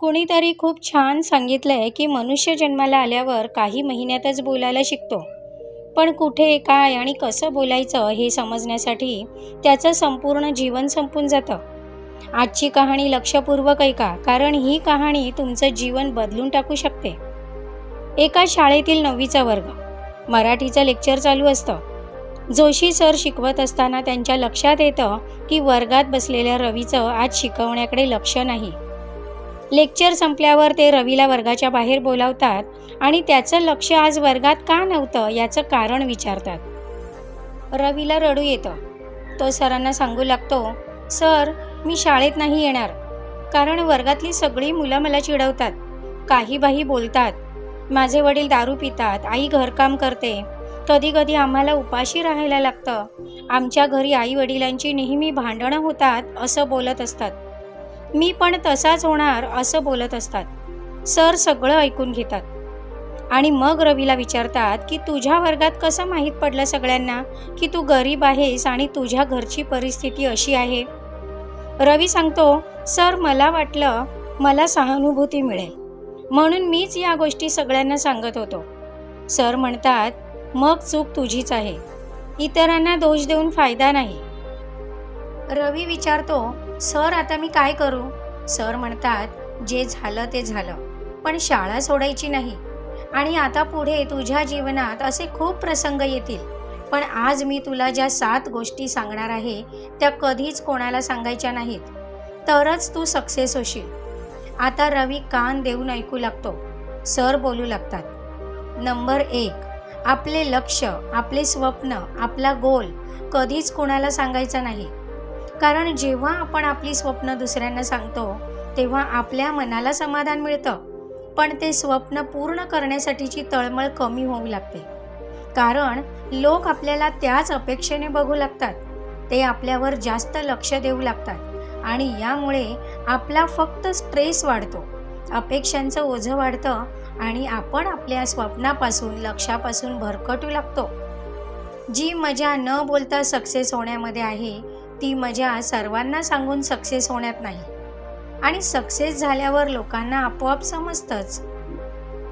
कुणीतरी खूप छान सांगितलं आहे की मनुष्य जन्माला आल्यावर काही महिन्यातच बोलायला शिकतो. पण कुठे काय आणि कसं बोलायचं हे समजण्यासाठी त्याचं संपूर्ण जीवन संपून जातं. आजची कहाणी लक्षपूर्वक ऐका कारण ही कहाणी तुमचं जीवन बदलून टाकू शकते. एका शाळेतील नववीचा वर्ग. मराठीचं लेक्चर चालू असतं. जोशी सर शिकवत असताना त्यांच्या लक्षात येतं की वर्गात बसलेल्या रवीचं आज शिकवण्याकडे लक्ष नाही. लेक्चर संपल्यावर ते रवीला वर्गाच्या बाहेर बोलावतात आणि त्याचं लक्ष आज वर्गात का नव्हतं याचं कारण विचारतात. रवीला रडू येतं. तो सरांना सांगू लागतो सर मी शाळेत नाही येणार. कारण वर्गातली सगळी मुलं मला चिडवतात. काही बाही बोलतात माझे वडील दारू पितात आई घरकाम करते. कधी कधी आम्हाला उपाशी राहायला लागतं. आमच्या घरी आई वडिलांची नेहमी भांडणं होतात असं बोलत असतात. मी पण तसाच होणार असं बोलत असतात. सर सगळं ऐकून घेतात. आणि मग रवीला विचारतात की तुझ्या वर्गात कसं माहीत पडलं सगळ्यांना की तू गरीब आहेस आणि तुझ्या घरची परिस्थिती अशी आहे? रवी सांगतो सर मला वाटलं मला सहानुभूती मिळेल. म्हणून मीच या गोष्टी सगळ्यांना सांगत होतो. सर म्हणतात मग चूक तुझीच आहे. इतरांना दोष देऊन फायदा नाही. रवी विचारतो सर आता मी काय करू? सर म्हणतात जे झालं ते झालं पण शाळा सोडायची नाही. आणि आता पुढे तुझ्या जीवनात असे खूप प्रसंग येतील. पण आज मी तुला ज्या सात गोष्टी सांगणार आहे त्या कधीच कोणाला सांगायच्या नाहीत. तरच तू सक्सेस होशील. आता रवी कान देऊन ऐकू लागतो. सर बोलू लागतात. नंबर एक आपले लक्ष आपले स्वप्न आपला गोल कधीच कोणाला सांगायचा नाही. कारण जेव्हा आपण आपली स्वप्न दुसऱ्यांना सांगतो तेव्हा आपल्या मनाला समाधान मिळतं. पण ते स्वप्न पूर्ण करण्यासाठीची तळमळ कमी होऊ लागते. कारण लोक आपल्याला त्याच अपेक्षेने बघू लागतात. ते आपल्यावर जास्त लक्ष देऊ लागतात आणि यामुळे आपला फक्त स्ट्रेस वाढतो. अपेक्षांचं ओझं वाढतं आणि आपण आपल्या स्वप्नापासून लक्षापासून भरकटू लागतो. जी मजा न बोलता सक्सेस होण्यामध्ये आहे ती मजा सर्वांना सांगून सक्सेस होण्यात नाही. आणि सक्सेस झाल्यावर लोकांना आपोआप समजतंच.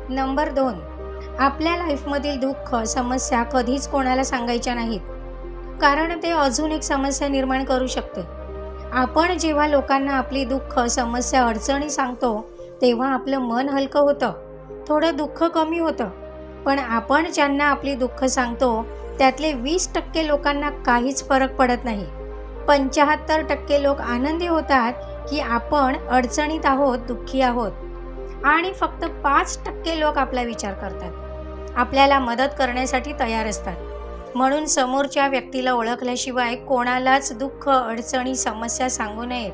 नंबर दोन. आपल्या लाईफमधील दुःख समस्या कधीच कोणाला सांगायच्या नाहीत. कारण ते अजून एक समस्या निर्माण करू शकते. आपण जेव्हा लोकांना आपली दुःख समस्या अडचणी सांगतो तेव्हा आपलं मन हलकं होतं. थोडं दुःख कमी होतं. पण आपण ज्यांना आपली दुःख सांगतो त्यातले वीस टक्के लोकांना काहीच फरक पडत नाही. पंच्याहत्तर टक्के लोक आनंदी होतात की आपण अडचणीत आहोत दुःखी आहोत. आणि फक्त पाच टक्के लोक आपला विचार करतात. आपल्याला मदत करण्यासाठी तयार असतात. म्हणून समोरच्या व्यक्तीला ओळखल्याशिवाय कोणालाच दुःख अडचणी समस्या सांगू नयेत.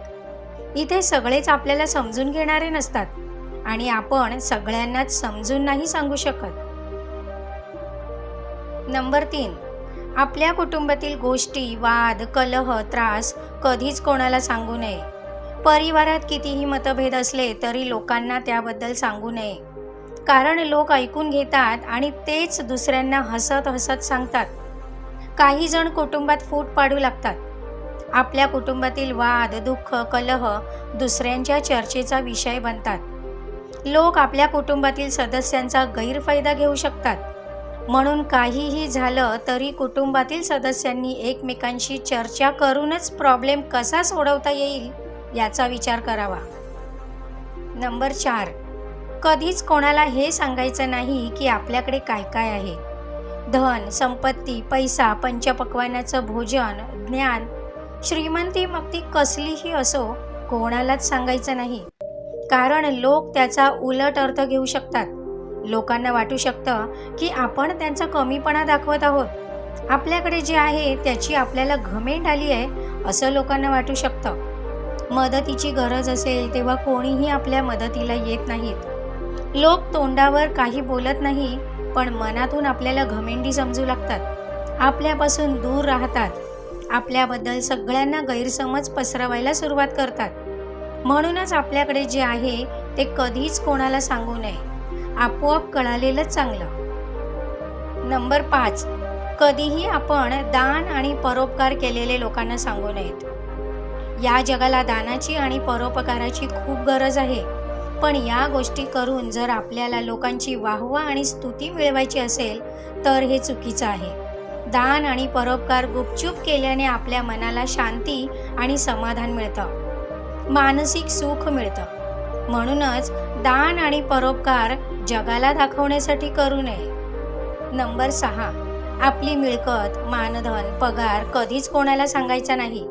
इथे सगळेच आपल्याला समजून घेणारे नसतात आणि आपण सगळ्यांनाच समजून नाही सांगू शकत. नंबर तीन. आपल्या कुटुंबातील गोष्टी वाद कलह त्रास कधीच कोणाला सांगू नये. परिवारात कितीही मतभेद असले तरी लोकांना त्याबद्दल सांगू नये. कारण लोक ऐकून घेतात आणि तेच दुसऱ्यांना हसत हसत सांगतात. काही जण कुटुंबात फूट पाडू लागतात. आपल्या कुटुंबातील वाद दुःख कलह दुसऱ्यांच्या चर्चेचा विषय बनतात. लोक आपल्या कुटुंबातील सदस्यांचा गैरफायदा घेऊ शकतात. म्हणून काहीही झालं तरी कुटुंबातील सदस्यांनी एकमेकांशी चर्चा करूनच प्रॉब्लेम कसा सोडवता येईल याचा विचार करावा. नंबर चार. कधीच कोणाला हे सांगायचं नाही की आपल्याकडे काय काय आहे. धन संपत्ती पैसा पंचपक्वानाचं भोजन ज्ञान श्रीमंती मग ती कसलीही असो कोणालाच सांगायचं नाही. कारण लोक त्याचा उलट अर्थ घेऊ शकतात. लोकांना वाटू शकतं की आपण त्यांचा कमीपणा दाखवत आहोत. आपल्याकडे जे आहे त्याची आपल्याला घमेंड आली आहे असं लोकांना वाटू शकतं. मदतीची गरज असेल तेव्हा कोणीही आपल्या मदतीला येत नाहीत. लोक तोंडावर काही बोलत नाही पण मनातून आपल्याला घमेंडी समजू लागतात. आपल्यापासून दूर राहतात. आपल्याबद्दल सगळ्यांना गैरसमज पसरवायला सुरुवात करतात. म्हणूनच आपल्याकडे जे आहे ते कधीच कोणाला सांगू नये. आपोआप कळालेलं चांगलं. नंबर पाच. कधीही आपण दान आणि परोपकार केलेले लोकांना सांगू नयेत. या जगाला दानाची आणि परोपकाराची खूप गरज आहे. पण या गोष्टी करून जर आपल्याला लोकांची वाहवा आणि स्तुती मिळवायची असेल तर हे चुकीचं आहे. दान आणि परोपकार गुपचूप केल्याने आपल्या मनाला शांती आणि समाधान मिळतं. मानसिक सुख मिळतं. म्हणूनच दान आणि परोपकार जगाला दाखवण्यासाठी करू नये. नंबर सहा. आपली मिळकत मानधन पगार कधीच कोणाला सांगायचा नाही.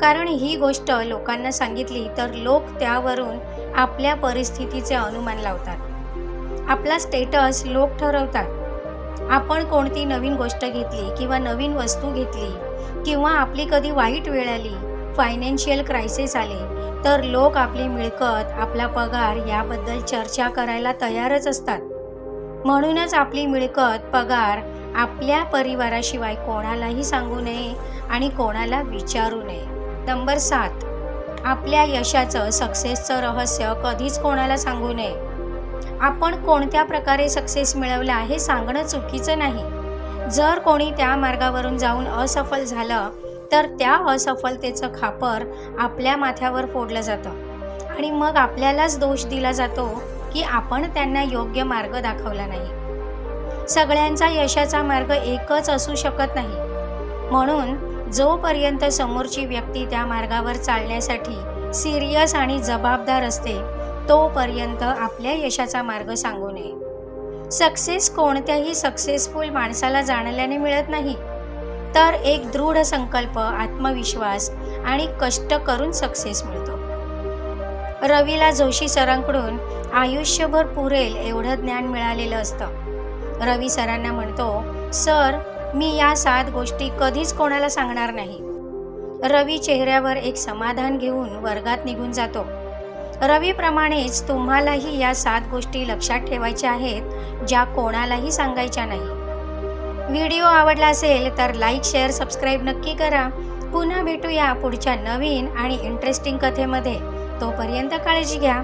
कारण ही गोष्ट लोकांना सांगितली तर लोक त्यावरून आपल्या परिस्थितीचे अनुमान लावतात. आपला स्टेटस लोक ठरवतात. आपण कोणती नवीन गोष्ट घेतली किंवा नवीन वस्तू घेतली किंवा आपली कधी वाईट वेळ आली फायनान्शियल क्रायसिस आले. तर लोक आपली मिळकत आपला पगार याबद्दल चर्चा करायला तयारच असतात. म्हणूनच आपली मिळकत पगार आपल्या परिवाराशिवाय कोणालाही सांगू नये आणि कोणाला विचारू नये. नंबर सात. आपल्या यशाचं सक्सेसचं रहस्य कधीच कोणाला सांगू नये. आपण कोणत्या प्रकारे सक्सेस मिळवला हे सांगणं चुकीचं नाही. जर कोणी त्या मार्गावरून जाऊन असफल झालं तर त्या असफलतेचं खापर आपल्या माथ्यावर फोडलं जातं. आणि मग आपल्यालाच दोष दिला जातो की आपण त्यांना योग्य मार्ग दाखवला नाही. सगळ्यांचा यशाचा मार्ग एकच असू शकत नाही. म्हणून जोपर्यंत समोरची व्यक्ती त्या मार्गावर चालण्यासाठी सिरियस आणि जबाबदार असते तोपर्यंत आपल्या यशाचा मार्ग सांगू नये. सक्सेस कोणत्याही सक्सेसफुल माणसाला जाणल्याने मिळत नाही. तर एक दृढ संकल्प आत्मविश्वास आणि कष्ट करून सक्सेस मिळतो. रवीला जोशी सरांकडून आयुष्यभर पुरेल एवढं ज्ञान मिळालेलं असतं. रवी सरांना म्हणतो सर मी या सात गोष्टी कधीच कोणाला सांगणार नाही. रवी चेहऱ्यावर एक समाधान घेऊन वर्गात निघून जातो. रवीप्रमाणेच तुम्हालाही या सात गोष्टी लक्षात ठेवायच्या आहेत ज्या कोणालाही सांगायच्या नाही. व्हिडिओ आवडला असेल तर लाईक शेअर सबस्क्राईब नक्की करा. पुन्हा भेटूया पुढच्या नवीन आणि इंटरेस्टिंग कथेमध्ये. तोपर्यंत काळजी घ्या.